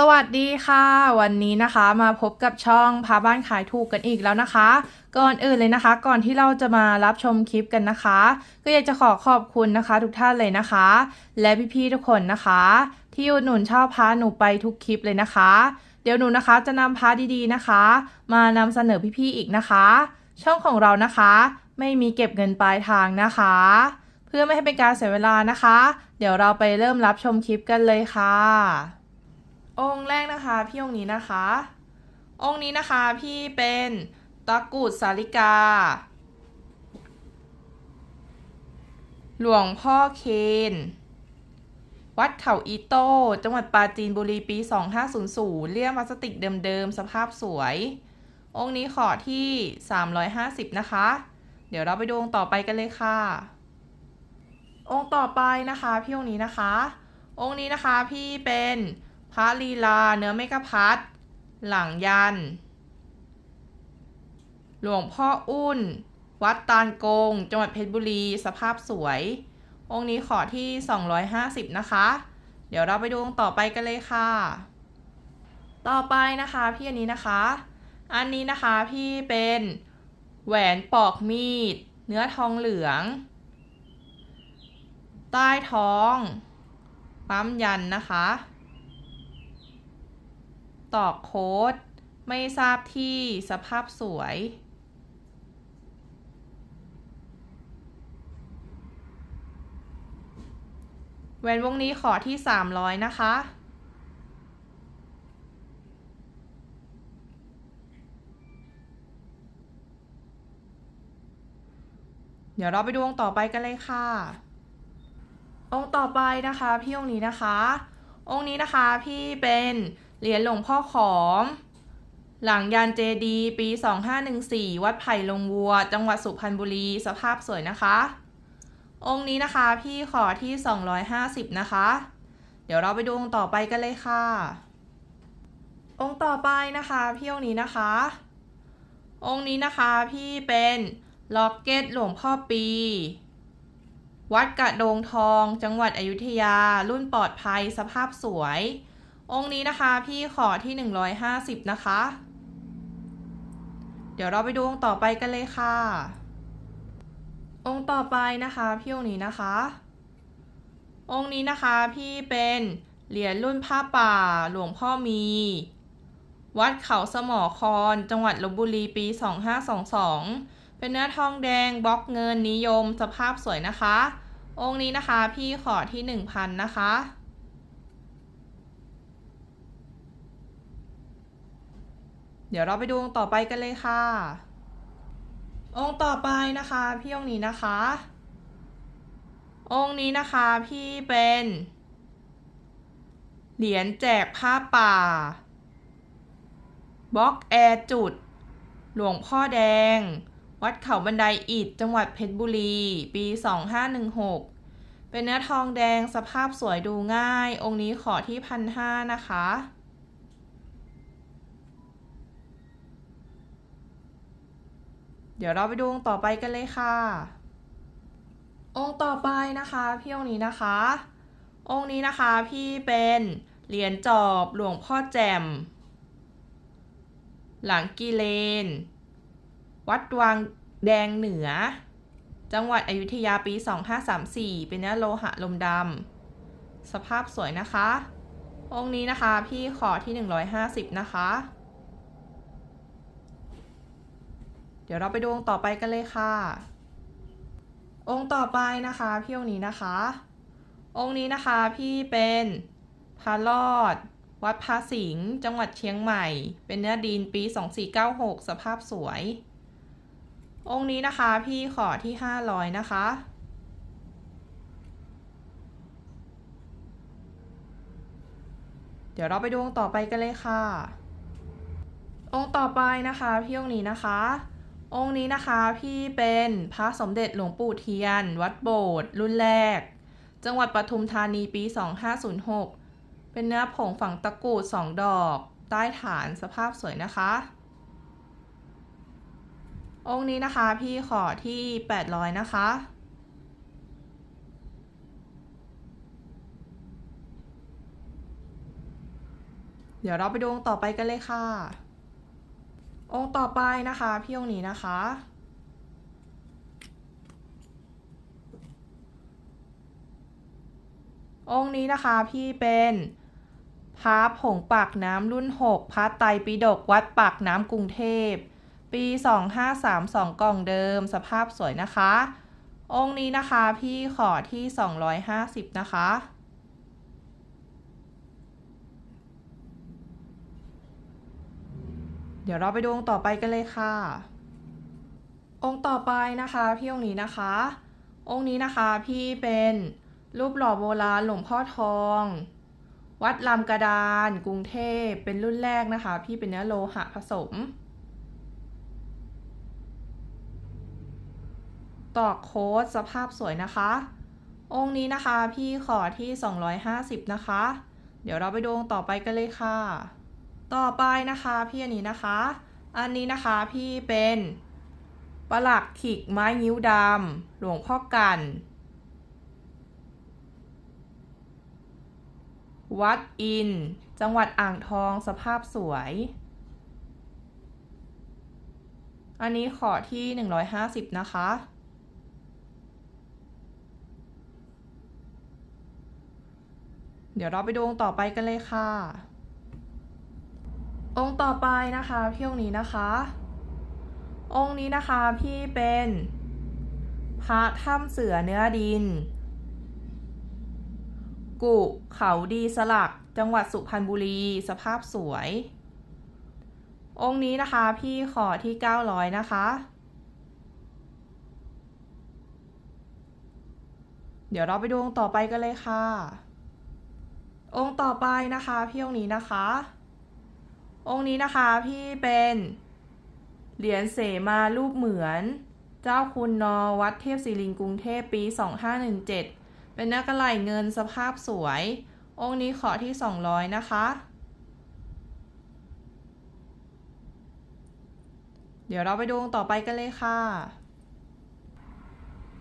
สวัสดีค่ะ วันนี้นะคะมาพบกับช่องพาบ้านขายถูกกันอีกแล้วนะคะ ก่อนอื่นเลยนะคะ ก่อนที่เราจะมารับชมคลิปกันนะคะ ก็อยากจะขอขอบคุณนะคะ ทุกท่านเลยนะคะ และพี่ๆทุกคนนะคะ ที่อุดหนุนชอบพาหนูไปทุกคลิปเลยนะคะ เดี๋ยวหนูนะคะจะนำพาดีๆนะคะ มานำเสนอพี่ๆอีกนะคะ ช่องของเรานะคะ ไม่มีเก็บเงินปลายทางนะคะ เพื่อไม่ให้เป็นการเสียเวลานะคะ เดี๋ยวเราไปเริ่มรับชมคลิปกันเลยค่ะ องค์แรกนะคะ พี่องค์นี้นะคะ องค์นี้นะคะพี่เป็นตะกรุดสาลิกา หลวงพ่อเคน วัดเขาอีโต้ จังหวัดปราจีนบุรีปี 2500 เลี่ยมพลาสติกเดิมๆ สภาพสวย องค์นี้ขอที่ 350 นะคะ เดี๋ยวเราไปดูองค์ต่อไปกันเลยค่ะ องค์ต่อไปนะคะ พี่องค์นี้นะคะ องค์นี้นะคะพี่เป็น พระลีลา เนื้อเมกะพัดหลังยัน หลวงพ่ออุ้นวัดตาลโกง จังหวัดเพชรบุรี สภาพสวย องค์นี้ขอที่ 250 นะคะ เดี๋ยวเราไปดูองค์ต่อไปกันเลยค่ะ ต่อไปนะคะพี่อันนี้นะคะ อันนี้นะคะพี่เป็นแหวนปอกมีด เนื้อทองเหลือง ใต้ท้อง ปั๊มยันนะคะ ตอกโค้ด ไม่ทราบที่สภาพสวย แหวนวงนี้ขอที่ 300 นะคะ เดี๋ยวเราไปดูองค์ต่อไปกันเลยค่ะ องค์ต่อไปนะคะ พี่องค์นี้นะคะ องค์นี้นะคะพี่เป็น เหรียญหลวงพ่อขอม หลังยานเจดี ปี 2514 วัดไผ่ลงวัว จังหวัดสุพรรณบุรี สภาพสวยนะคะ องค์นี้นะคะพี่ขอที่ 250 นะคะ เดี๋ยวเราไปดูองค์ต่อไปกันเลยค่ะ องค์ต่อไปนะคะพี่องค์นี้นะคะ องค์นี้นะคะพี่เป็นล็อกเก็ตหลวงพ่อปีวัดกระโดงทอง จังหวัดอยุธยา รุ่นปลอดภัยสภาพสวย องค์นี้นะคะพี่ขอที่ 150 นะคะ เดี๋ยวเราไปดูองค์ต่อไปกันเลยค่ะ องค์ต่อไปนะคะพี่องค์นี้นะคะ องค์นี้นะคะพี่เป็นเหรียญรุ่นผ้าป่าหลวงพ่อมี วัดเขาสมอคอนจังหวัดลบบุรีปี 2522 เป็นเนื้อทองแดงบล็อกเงินนิยมสภาพสวยนะคะ องค์นี้นะคะพี่ขอที่ 1,000 นะคะ เดี๋ยวเราไปดูองค์ต่อไปกันเลยค่ะ องค์ต่อไปนะคะพี่องค์นี้นะคะ องค์นี้นะคะพี่เป็น เหรียญแจกผ้าป่าบล็อกแอร์จุด หลวงพ่อแดง วัดเขาบันไดอิฐจังหวัดเพชรบุรี ปี 2516 เป็นเนื้อทองแดงสภาพสวยดูง่าย องค์นี้ขอที่พันห้านะคะ เดี๋ยวเราไปดูองค์ต่อไปกันเลยค่ะ องค์ต่อไปนะคะพี่องค์นี้นะคะ องค์นี้นะคะพี่เป็นเหรียญจอบหลวงพ่อแจ่ม หลังกีเลน วัดวังแดงเหนือ จังหวัดอยุธยาปี 2534 เป็นเนื้อโลหะลมดำสภาพสวยนะคะ องค์นี้นะคะพี่ขอที่ 150 นะคะ เดี๋ยวเราไปดูองค์ต่อไปกันเลยค่ะ องค์ต่อไปนะคะพี่องค์นี้นะคะ องค์นี้นะคะพี่เป็นพระรอด วัดพระสิงห์จังหวัดเชียงใหม่ เป็นเนื้อดินปี 2496 สภาพสวย องค์นี้นะคะพี่ขอที่ 500 นะคะเดี๋ยวเราไปดูองค์ต่อไปกันเลยค่ะ องค์ต่อไปนะคะพี่องค์นี้นะคะ องค์นี้นะคะพี่เป็นพระสมเด็จหลวงปู่เทียน วัดโบสถ์รุ่นแรก จังหวัดปทุมธานีปี 2506 เป็นเนื้อผงฝังตะกรุด2 ดอก ใต้ฐานสภาพสวยนะคะ องค์นี้นะคะพี่ขอที่ 800 นะคะเเดี๋ยวเราไปดูองค์ต่อไปกันเลยค่ะ องค์ต่อไปนะคะพี่องค์นี้นะคะ องค์นี้นะคะพี่เป็นพระผงปากน้ำรุ่น 6พระไตรปิฎกวัดปากน้ำกรุงเทพ ปี 2532 กล่องเดิมสภาพสวยนะคะ องค์นี้นะคะพี่ขอที่ 250 นะคะ เดี๋ยวเราไปดูองค์ต่อไปกันเลยค่ะ องค์ต่อไปนะคะพี่องค์นี้นะคะ องค์นี้นะคะพี่เป็นรูปหล่อโบราณหลวงพ่อทอง วัดลำกระดาน กรุงเทพเป็นรุ่นแรกนะคะ พี่เป็นเนื้อโลหะผสม ตอกโค้ดสภาพสวยนะคะ องค์นี้นะคะพี่ขอที่ 250 นะคะ เดี๋ยวเราไปดูองค์ต่อไปกันเลยค่ะ ต่อไปนะคะพี่อันนี้นะคะ อันนี้นะคะพี่เป็นประหลักขิกไม้นิ้วดำหลวงพ่อกัน วัดอิน จังหวัดอ่างทองสภาพสวย อันนี้ขอที่ 150 นะคะ เดี๋ยวเราไปดูองต่อไปกันเลยค่ะ องค์ต่อไปนะคะพี่องค์นี้นะคะ องค์นี้นะคะพี่เป็นพระถ้ำเสือเนื้อดิน กุเขาดีสลักจังหวัดสุพรรณบุรีสภาพสวย องค์นี้นะคะพี่ขอที่ 900 นะคะ เดี๋ยวเราไปดูองค์ต่อไปกันเลยค่ะ องค์ต่อไปนะคะพี่องค์นี้นะคะ องค์นี้นะคะพี่เป็นเหรียญเสมารูปเหมือน เจ้าคุณนอวัดเทพศิรินกรุงเทพปี 2517 เป็นเนื้อกระไหล่เงินสภาพสวย องค์นี้ขอที่ 200 นะคะ เดี๋ยวเราไปดูองค์ต่อไปกันเลยค่ะ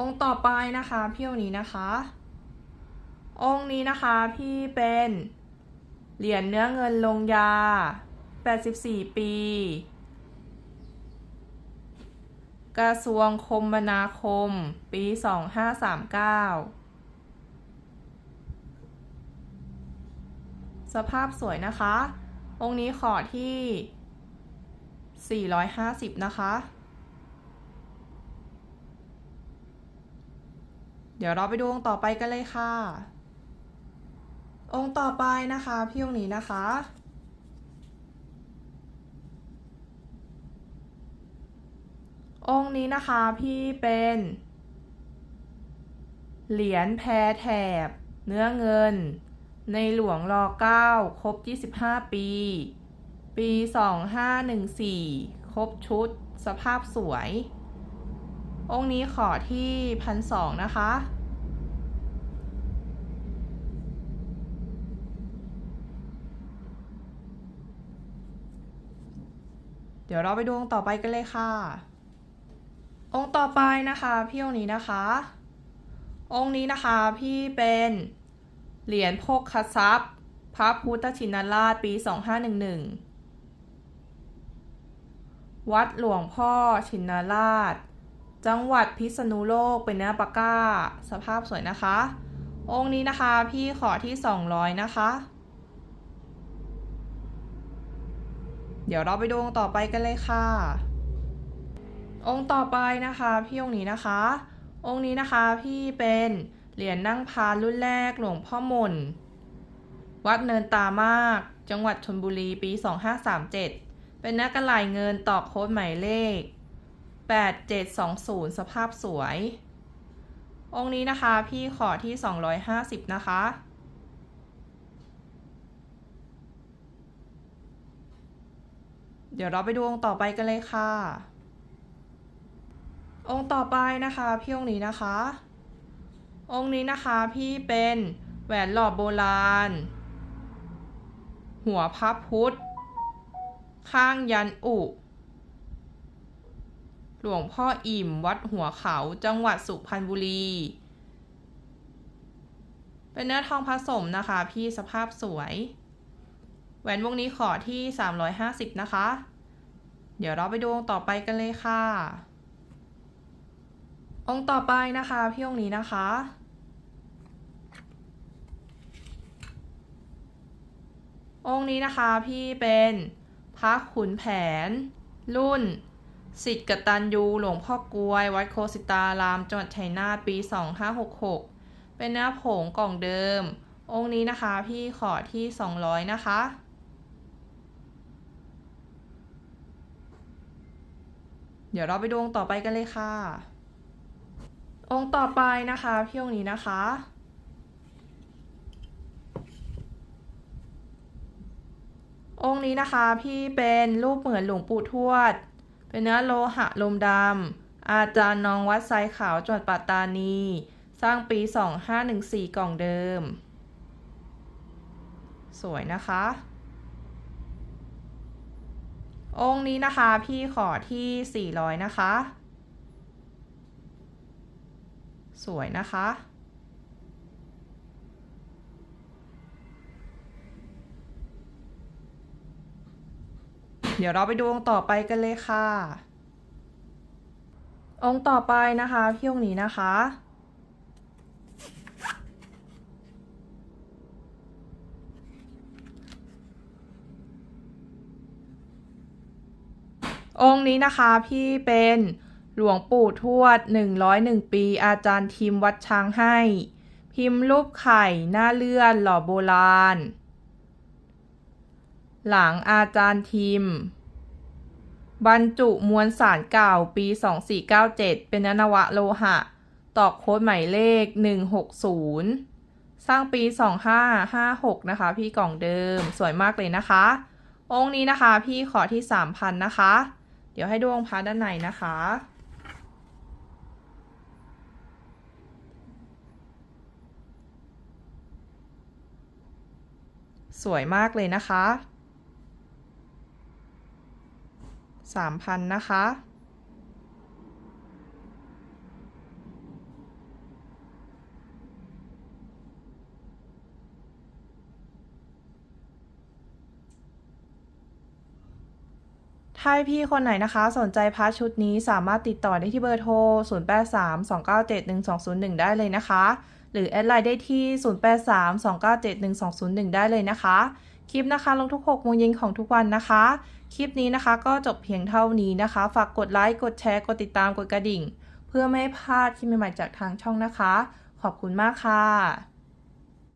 องค์ต่อไปนะคะพี่องค์นี้นะคะ องค์นี้นะคะพี่เป็นเหรียญเนื้อเงินลงยา 84 ปี กระทรวงคมนาคม ปี 2539 สภาพสวยนะคะ องค์นี้ขอที่ 450 นะคะ เดี๋ยวเราไปดูองค์ต่อไปกันเลยค่ะ องค์ต่อไปนะคะ พี่องค์นี้นะคะ องค์นี้นะคะพี่เป็น เหรียญแพรแถบ เนื้อเงิน ในหลวงรอเก้าครบ 25 ปี ปี 2514 ครบชุด สภาพสวย องค์นี้ขอที่พันสองนะคะเดี๋ยวเราไปดูองต่อไปกันเลยค่ะ องค์ต่อไปนะคะพี่องค์นี้นะคะ องค์นี้นะคะพี่เป็นเหรียญโภคทรัพย์ พระพุทธชินราชปี 2511 วัดหลวงพ่อชินราช จังหวัดพิษณุโลกเป็นเนื้อปากก้า สภาพสวยนะคะ องค์นี้นะคะพี่ขอที่ 200 นะคะ เดี๋ยวเราไปดูองค์ต่อไปกันเลยค่ะ องค์ต่อไปนะคะพี่องค์นี้นะคะ องค์นี้นะคะพี่เป็นเหรียญนั่งพานรุ่นแรกหลวงพ่อมนวัดเนินตามาก จังหวัดชลบุรีปี 2537 เป็นนักกระไหลเงินตอกโค้ดหมายเลข 8720 สภาพสวย องค์นี้นะคะพี่ขอที่ 250 นะคะเดี๋ยวเราไปดูองค์ต่อไปกันเลยค่ะ องค์ต่อไปนะคะพี่องค์นี้นะคะ องค์นี้นะคะพี่เป็นแหวนหล่อโบราณ หัวพระพุทธ ข้างยันอุ หลวงพ่ออิ่มวัดหัวเขาจังหวัดสุพรรณบุรี เป็นเนื้อทองผสมนะคะ พี่สภาพสวย แหวนวงนี้ขอที่ 350 นะคะ เดี๋ยวเราไปดูองค์ต่อไปกันเลยค่ะ องค์ต่อไปนะคะพี่องค์นี้นะคะ องค์นี้นะคะพี่เป็นพระขุนแผน รุ่นสิทธิ์กตัญญูหลวงพ่อกลวย วัดโคสิตารามจังหวัดชัยนาทปี 2566 เป็นเนื้อผงกล่องเดิม องค์นี้นะคะพี่ขอที่ 200 นะคะเดี๋ยวเราไปดูองต่อไปกันเลยค่ะ องค์ต่อไปนะคะพี่องค์นี้นะคะ องค์นี้นะคะพี่เป็นรูปเหมือนหลวงปู่ทวด เป็นเนื้อโลหะลมดำอาจารย์นองวัดไซขาวจังหวัดปัตตานี สร้างปี 2514 กล่องเดิม สวยนะคะองค์นี้นะคะพี่ขอที่ 400 นะคะ สวยนะคะ เดี๋ยวเราไปดูองค์ต่อไปกันเลยค่ะ องค์ต่อไปนะคะพี่องค์นี้นะคะองค์นี้นะคะพี่เป็น หลวงปู่ทวด 101 ปี อาจารย์ทิมวัดช้างให้ พิมพ์รูปไข่หน้าเลื่อนหล่อโบราณ หลังอาจารย์ทิม บรรจุมวลสารเก่าปี 2497 เป็นนวะโลหะ ตอกโค้ดหมายเลข 160 สร้างปี 2556 นะคะ พี่กล่องเดิมสวยมากเลยนะคะ องค์นี้นะคะพี่ขอที่ 3,000 นะคะ เดี๋ยวให้ดูองค์พระด้านในนะคะ สวยมากเลยนะคะสามพันนะคะ ถ้าพี่คนไหนนะคะ สนใจพาร์ชุดนี้สามารถติดต่อได้ที่เบอร์โทร 0832971201 ได้เลยนะคะ หรือแอดไลน์ได้ที่ 0832971201 ได้เลยนะคะ คลิปนะคะลงทุก6โมงเย็นของทุกวันนะคะ คลิปนี้นะคะก็จบเพียงเท่านี้นะคะ ฝากกดไลค์ กดแชร์ กดติดตาม กดกระดิ่ง เพื่อไม่ให้พลาดคลิปใหม่ๆจากทางช่องนะคะ ขอบคุณมากค่ะ